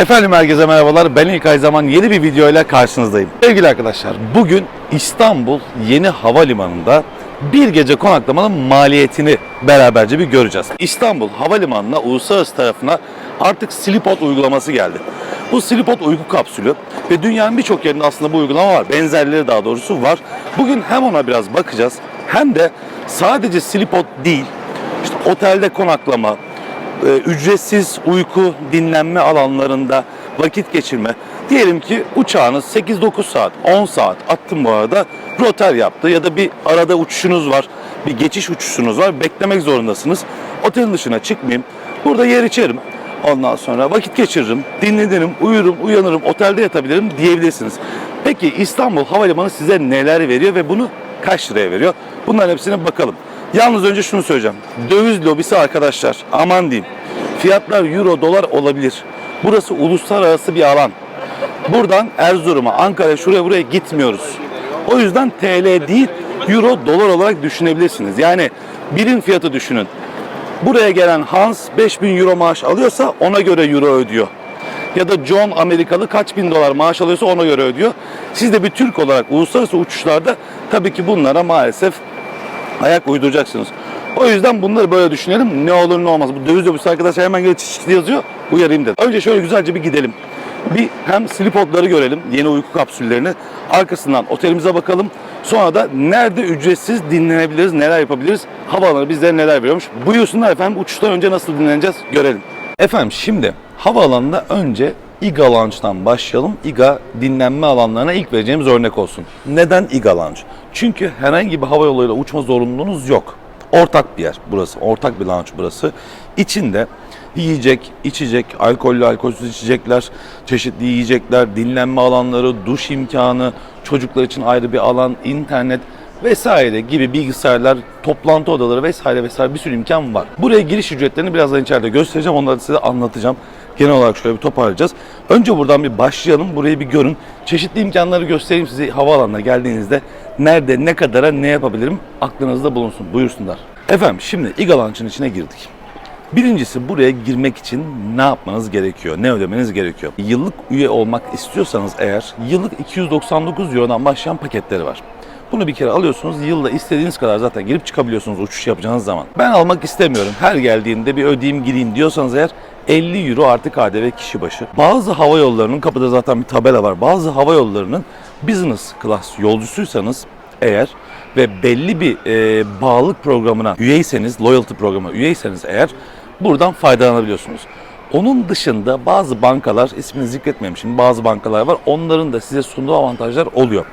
Efendim herkese merhabalar. Ben İlkay Zaman yeni bir videoyla karşınızdayım. Sevgili arkadaşlar, bugün İstanbul Yeni Havalimanı'nda bir gece konaklamanın maliyetini beraberce bir göreceğiz. İstanbul Havalimanı'na uluslararası tarafına artık Slipot uygulaması geldi. Bu Slipot uyku kapsülü ve dünyanın birçok yerinde aslında bu uygulama var. Benzerleri daha doğrusu var. Bugün hem ona biraz bakacağız hem de sadece Slipot değil, işte otelde konaklama, e, ücretsiz uyku, dinlenme alanlarında vakit geçirme. Diyelim ki uçağınız 8-9 saat, 10 saat attım bu arada roter yaptı ya da bir arada uçuşunuz var, bir geçiş uçuşunuz var, beklemek zorundasınız. Otelin dışına çıkmayayım, burada yer içerim. Ondan sonra vakit geçiririm, dinlenirim, uyurum, uyanırım, otelde yatabilirim diyebilirsiniz. Peki İstanbul Havalimanı size neler veriyor ve bunu kaç liraya veriyor? Bunların hepsine bakalım. Yalnız önce şunu söyleyeceğim. Döviz lobisi arkadaşlar aman diyeyim. Fiyatlar euro dolar olabilir. Burası uluslararası bir alan. Buradan Erzurum'a, Ankara'ya, şuraya buraya gitmiyoruz. O yüzden TL değil, euro dolar olarak düşünebilirsiniz. Yani birim fiyatı düşünün. Buraya gelen Hans 5000 euro maaş alıyorsa ona göre euro ödüyor. Ya da John Amerikalı kaç bin dolar maaş alıyorsa ona göre ödüyor. Siz de bir Türk olarak uluslararası uçuşlarda tabii ki bunlara maalesef ayak uyduracaksınız. O yüzden bunları böyle düşünelim. Ne olur ne olmaz. Bu döviz lobisi arkadaşlar hemen gelip çeşitli yazıyor. Uyarayım dedim. Önce şöyle güzelce bir gidelim. Bir hem slipodları görelim. Yeni uyku kapsüllerini. Arkasından otelimize bakalım. Sonra da nerede ücretsiz dinlenebiliriz, neler yapabiliriz, havaalanı bizlere neler veriyormuş. Buyursunlar efendim uçuştan önce nasıl dinleneceğiz görelim. Efendim şimdi havaalanında önce İGA Lounge'dan başlayalım. İGA dinlenme alanlarına ilk vereceğimiz örnek olsun. Neden İGA Lounge? Çünkü herhangi bir hava yoluyla uçma zorunluluğunuz yok. Ortak bir yer burası. Ortak bir lounge burası. İçinde yiyecek, içecek, alkollü, alkolsüz içecekler, çeşitli yiyecekler, dinlenme alanları, duş imkanı, çocuklar için ayrı bir alan, internet vesaire gibi bilgisayarlar, toplantı odaları vesaire vesaire bir sürü imkan var. Buraya giriş ücretlerini birazdan içeride göstereceğim. Onları size anlatacağım. Genel olarak şöyle bir toparlayacağız. Önce buradan bir başlayalım. Burayı bir görün. Çeşitli imkanları göstereyim size havaalanına geldiğinizde. Nerede, ne kadara, ne yapabilirim aklınızda bulunsun. Buyursunlar. Efendim şimdi İGA Launch'ın içine girdik. Birincisi buraya girmek için ne yapmanız gerekiyor? Ne ödemeniz gerekiyor? Yıllık üye olmak istiyorsanız eğer yıllık 299 Euro'dan başlayan paketleri var. Bunu bir kere alıyorsunuz. Yılda istediğiniz kadar zaten girip çıkabiliyorsunuz uçuş yapacağınız zaman. Ben almak istemiyorum. Her geldiğinde bir ödeyeyim gireyim diyorsanız eğer 50 euro artı KDV kişi başı. Bazı hava yollarının kapıda zaten bir tabela var. Bazı hava yollarının business class yolcusuysanız eğer ve belli bir e, bağlılık programına üyeyseniz, loyalty programına üyeyseniz eğer buradan faydalanabiliyorsunuz. Onun dışında bazı bankalar, ismini zikretmeyeyim şimdi bazı bankalar var. Onların da size sunduğu avantajlar oluyor.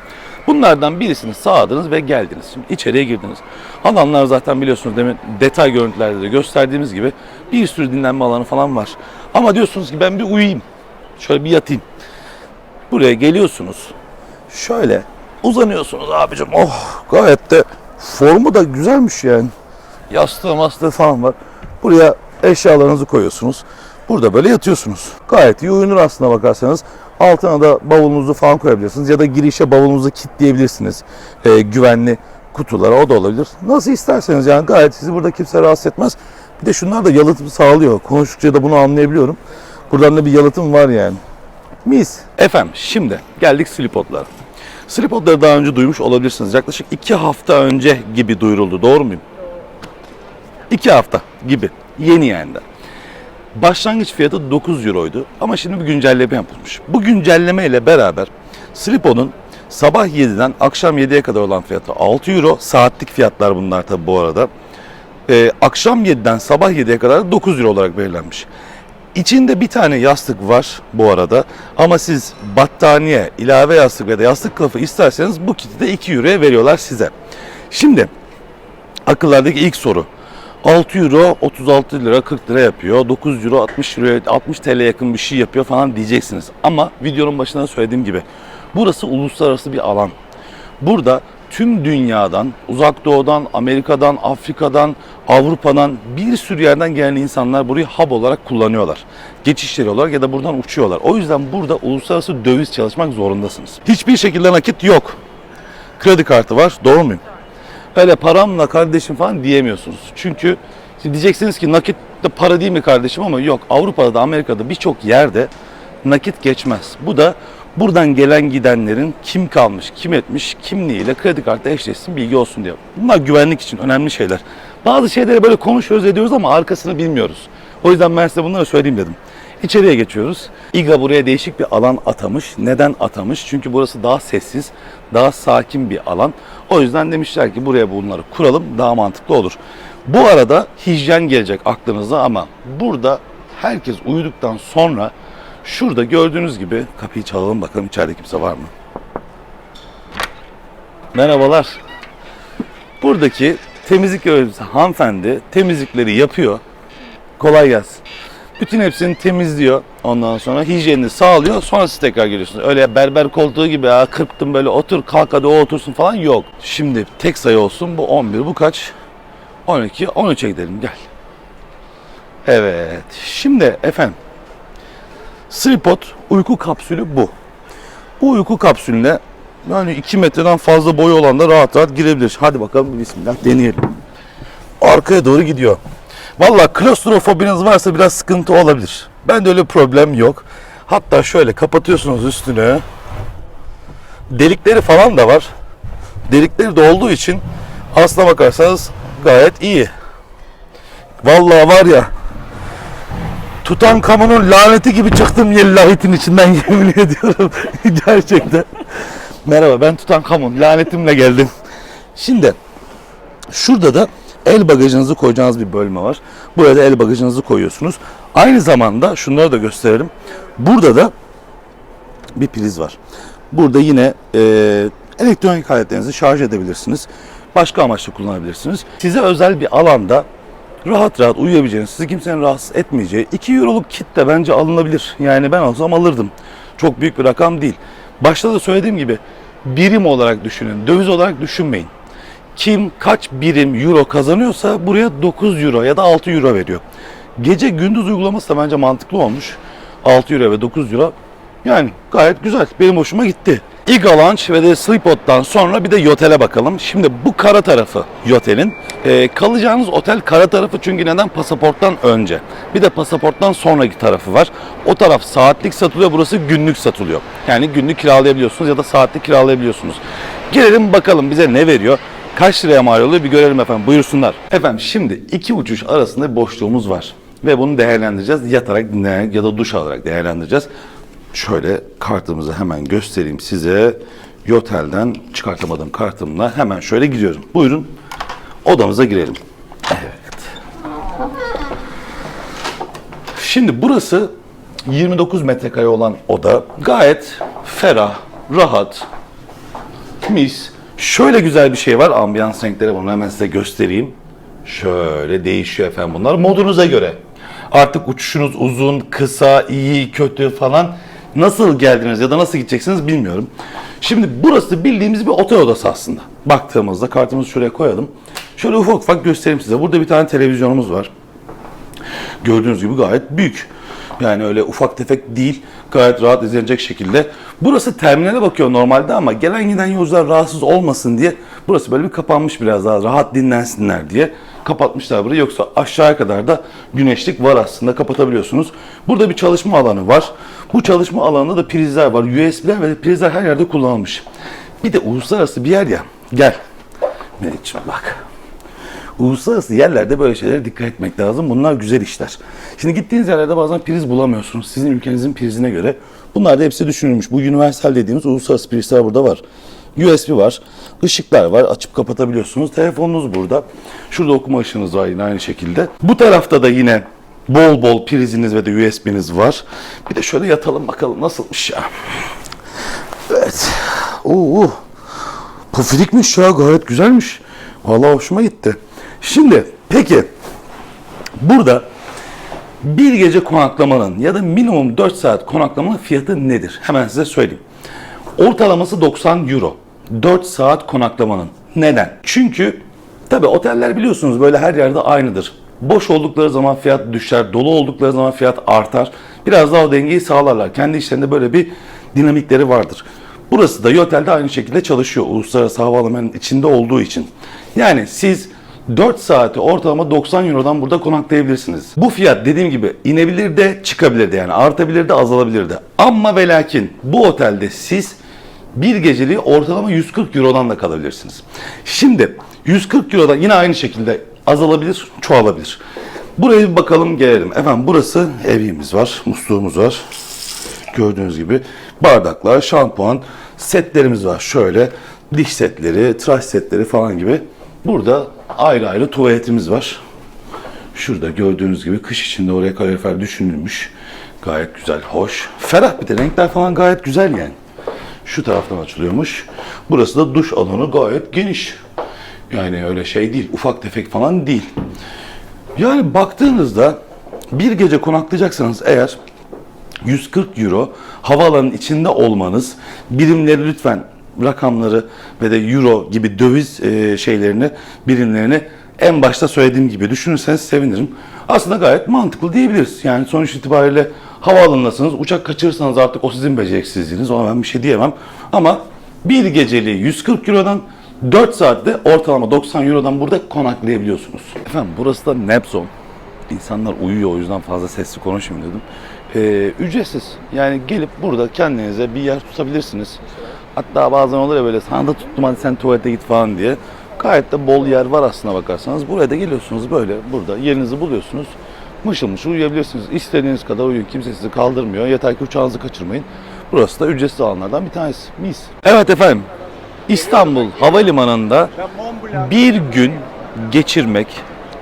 Bunlardan birisini sağladınız ve geldiniz. Şimdi içeriye girdiniz. Alanlar zaten biliyorsunuz demin detay görüntülerde de gösterdiğimiz gibi bir sürü dinlenme alanı falan var. Ama diyorsunuz ki ben bir uyuyayım. Şöyle bir yatayım. Buraya geliyorsunuz. Şöyle uzanıyorsunuz abicim. Oh gayet de formu da güzelmiş yani. Yastığı mastığı falan var. Buraya eşyalarınızı koyuyorsunuz. Burada böyle yatıyorsunuz. Gayet iyi uyunur aslında bakarsanız. Altına da bavulunuzu falan koyabilirsiniz. Ya da girişe bavulunuzu kilitleyebilirsiniz. Ee, güvenli kutulara o da olabilir. Nasıl isterseniz yani gayet sizi burada kimse rahatsız etmez. Bir de şunlar da yalıtım sağlıyor. Konuştukça da bunu anlayabiliyorum. Buradan da bir yalıtım var yani. Mis. Efendim şimdi geldik slipodlara. Slipodları daha önce duymuş olabilirsiniz. Yaklaşık iki hafta önce gibi duyuruldu. Doğru muyum? İki hafta gibi. Yeni yani de. Başlangıç fiyatı 9 euroydu ama şimdi bir güncelleme yapılmış. Bu güncelleme ile beraber Slipo'nun sabah 7'den akşam 7'ye kadar olan fiyatı 6 euro. Saatlik fiyatlar bunlar tabi bu arada. Ee, akşam 7'den sabah 7'ye kadar 9 euro olarak belirlenmiş. İçinde bir tane yastık var bu arada ama siz battaniye, ilave yastık ya da yastık kılıfı isterseniz bu kiti de 2 euroya veriyorlar size. Şimdi akıllardaki ilk soru. 6 euro 36 lira 40 lira yapıyor. 9 euro 60 euro 60 TL yakın bir şey yapıyor falan diyeceksiniz. Ama videonun başında da söylediğim gibi burası uluslararası bir alan. Burada tüm dünyadan, uzak doğudan, Amerika'dan, Afrika'dan, Avrupa'dan bir sürü yerden gelen insanlar burayı hub olarak kullanıyorlar. Geçişleri olarak ya da buradan uçuyorlar. O yüzden burada uluslararası döviz çalışmak zorundasınız. Hiçbir şekilde nakit yok. Kredi kartı var. Doğru muyum? Öyle paramla kardeşim falan diyemiyorsunuz. Çünkü diyeceksiniz ki nakit de para değil mi kardeşim ama yok. Avrupa'da da Amerika'da birçok yerde nakit geçmez. Bu da buradan gelen gidenlerin kim kalmış, kim etmiş, kimliğiyle kredi kartı eşleşsin bilgi olsun diye. Bunlar güvenlik için önemli şeyler. Bazı şeyleri böyle konuşuyoruz ediyoruz ama arkasını bilmiyoruz. O yüzden ben size bunları söyleyeyim dedim. İçeriye geçiyoruz. İGA buraya değişik bir alan atamış. Neden atamış? Çünkü burası daha sessiz, daha sakin bir alan. O yüzden demişler ki buraya bunları kuralım daha mantıklı olur. Bu arada hijyen gelecek aklınıza ama burada herkes uyuduktan sonra şurada gördüğünüz gibi kapıyı çalalım bakalım içeride kimse var mı? Merhabalar. Buradaki temizlik görevlisi hanımefendi temizlikleri yapıyor. Kolay gelsin. Bütün hepsini temizliyor. Ondan sonra hijyenini sağlıyor. Sonra siz tekrar geliyorsunuz. Öyle berber koltuğu gibi ha, kırptım böyle otur kalk hadi o otursun falan yok. Şimdi tek sayı olsun. Bu 11. Bu kaç? 12. 13'e gidelim gel. Evet. Şimdi efendim. Sleepot uyku kapsülü bu. Bu uyku kapsülüne yani 2 metreden fazla boyu olan da rahat rahat girebilir. Hadi bakalım bismillah deneyelim. Arkaya doğru gidiyor. Valla klostrofobiniz varsa biraz sıkıntı olabilir. Bende öyle problem yok. Hatta şöyle kapatıyorsunuz üstünü. Delikleri falan da var. Delikleri de olduğu için aslına bakarsanız gayet iyi. Vallahi var ya Tutankamon'un laneti gibi çıktım yel lanetin içinden yemin ediyorum. Gerçekten. Merhaba ben Tutankamon. Lanetimle geldim. Şimdi şurada da el bagajınızı koyacağınız bir bölme var. Buraya da el bagajınızı koyuyorsunuz. Aynı zamanda şunları da gösterelim. Burada da bir priz var. Burada yine e, elektronik aletlerinizi şarj edebilirsiniz. Başka amaçla kullanabilirsiniz. Size özel bir alanda rahat rahat uyuyabileceğiniz, sizi kimsenin rahatsız etmeyeceği 2 euroluk kit de bence alınabilir. Yani ben olsam alırdım. Çok büyük bir rakam değil. Başta da söylediğim gibi birim olarak düşünün, döviz olarak düşünmeyin. Kim kaç birim euro kazanıyorsa buraya 9 euro ya da 6 euro veriyor. Gece gündüz uygulaması da bence mantıklı olmuş. 6 euro ve 9 euro. Yani gayet güzel. Benim hoşuma gitti. Iga Lounge ve de Sleepot'tan sonra bir de Yotel'e bakalım. Şimdi bu kara tarafı Yotel'in. Ee, kalacağınız otel kara tarafı çünkü neden? Pasaporttan önce. Bir de pasaporttan sonraki tarafı var. O taraf saatlik satılıyor, burası günlük satılıyor. Yani günlük kiralayabiliyorsunuz ya da saatlik kiralayabiliyorsunuz. Gelelim bakalım bize ne veriyor? Kaç liraya mal oluyor bir görelim efendim. Buyursunlar. Efendim şimdi iki uçuş arasında boşluğumuz var. Ve bunu değerlendireceğiz. Yatarak dinlenerek ya da duş alarak değerlendireceğiz. Şöyle kartımızı hemen göstereyim size. Yotel'den çıkartamadığım kartımla hemen şöyle giriyorum. Buyurun odamıza girelim. Evet. Şimdi burası 29 metrekare olan oda. Gayet ferah, rahat, mis. Şöyle güzel bir şey var. Ambiyans renkleri bunu hemen size göstereyim. Şöyle değişiyor efendim bunlar modunuza göre. Artık uçuşunuz uzun, kısa, iyi, kötü falan nasıl geldiniz ya da nasıl gideceksiniz bilmiyorum. Şimdi burası bildiğimiz bir otel odası aslında. Baktığımızda kartımızı şuraya koyalım. Şöyle ufak ufak göstereyim size. Burada bir tane televizyonumuz var. Gördüğünüz gibi gayet büyük. Yani öyle ufak tefek değil. Gayet rahat izlenecek şekilde. Burası terminale bakıyor normalde ama gelen giden yolcular rahatsız olmasın diye burası böyle bir kapanmış biraz daha rahat dinlensinler diye kapatmışlar burayı. Yoksa aşağıya kadar da güneşlik var aslında kapatabiliyorsunuz. Burada bir çalışma alanı var. Bu çalışma alanında da prizler var. USB'ler ve prizler her yerde kullanılmış. Bir de uluslararası bir yer ya. Gel. Melek'ciğim bak. Uluslararası yerlerde böyle şeylere dikkat etmek lazım. Bunlar güzel işler. Şimdi gittiğiniz yerlerde bazen priz bulamıyorsunuz. Sizin ülkenizin prizine göre. Bunlar da hepsi düşünülmüş. Bu universal dediğimiz uluslararası prizler burada var. USB var. ışıklar var. Açıp kapatabiliyorsunuz. Telefonunuz burada. Şurada okuma ışığınız var yine aynı şekilde. Bu tarafta da yine bol bol priziniz ve de USB'niz var. Bir de şöyle yatalım bakalım nasılmış ya. Evet. Oo. Pufidikmiş ya gayet güzelmiş. Vallahi hoşuma gitti. Şimdi peki burada bir gece konaklamanın ya da minimum 4 saat konaklamanın fiyatı nedir? Hemen size söyleyeyim. Ortalaması 90 euro. 4 saat konaklamanın. Neden? Çünkü tabi oteller biliyorsunuz böyle her yerde aynıdır. Boş oldukları zaman fiyat düşer, dolu oldukları zaman fiyat artar. Biraz daha o dengeyi sağlarlar. Kendi işlerinde böyle bir dinamikleri vardır. Burası da Yotel'de aynı şekilde çalışıyor. Uluslararası havalimanının içinde olduğu için. Yani siz 4 saati ortalama 90 Euro'dan burada konaklayabilirsiniz. Bu fiyat dediğim gibi inebilir de çıkabilir de yani artabilir de azalabilir de. Ama ve lakin bu otelde siz bir geceliği ortalama 140 Euro'dan da kalabilirsiniz. Şimdi 140 Euro'dan yine aynı şekilde azalabilir, çoğalabilir. Buraya bir bakalım gelelim. Efendim burası evimiz var, musluğumuz var. Gördüğünüz gibi bardaklar, şampuan, setlerimiz var. Şöyle diş setleri, tıraş setleri falan gibi. Burada ayrı ayrı tuvaletimiz var. Şurada gördüğünüz gibi kış içinde oraya kalorifer düşünülmüş. Gayet güzel, hoş. Ferah bir de renkler falan gayet güzel yani. Şu taraftan açılıyormuş. Burası da duş alanı gayet geniş. Yani öyle şey değil, ufak tefek falan değil. Yani baktığınızda bir gece konaklayacaksanız eğer 140 euro havaalanının içinde olmanız birimleri lütfen rakamları ve de euro gibi döviz e, şeylerini birimlerini en başta söylediğim gibi düşünürseniz sevinirim. Aslında gayet mantıklı diyebiliriz. Yani sonuç itibariyle havaalanındasınız. Uçak kaçırırsanız artık o sizin beceriksizliğiniz. Ona ben bir şey diyemem. Ama bir geceliği 140 eurodan 4 saatte ortalama 90 eurodan burada konaklayabiliyorsunuz. Efendim burası da Nepzone. İnsanlar uyuyor o yüzden fazla sesli konuşmayayım dedim. Ee, ücretsiz. Yani gelip burada kendinize bir yer tutabilirsiniz. Hatta bazen olur ya böyle sana da tuttum hadi sen tuvalete git falan diye. Gayet de bol yer var aslına bakarsanız. Buraya da geliyorsunuz böyle burada yerinizi buluyorsunuz. Mışıl mışıl uyuyabilirsiniz. İstediğiniz kadar uyuyun. Kimse sizi kaldırmıyor. Yeter ki uçağınızı kaçırmayın. Burası da ücretsiz alanlardan bir tanesi. Mis. Evet efendim. İstanbul Havalimanı'nda bir gün geçirmek,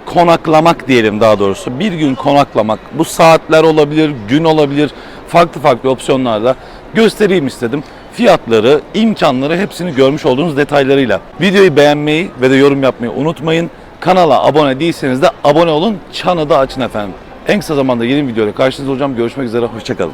konaklamak diyelim daha doğrusu. Bir gün konaklamak. Bu saatler olabilir, gün olabilir. Farklı farklı opsiyonlarla göstereyim istedim. Fiyatları, imkanları hepsini görmüş olduğunuz detaylarıyla. Videoyu beğenmeyi ve de yorum yapmayı unutmayın. Kanala abone değilseniz de abone olun. Çanı da açın efendim. En kısa zamanda yeni videoyla karşınızda olacağım. Görüşmek üzere. Hoşçakalın.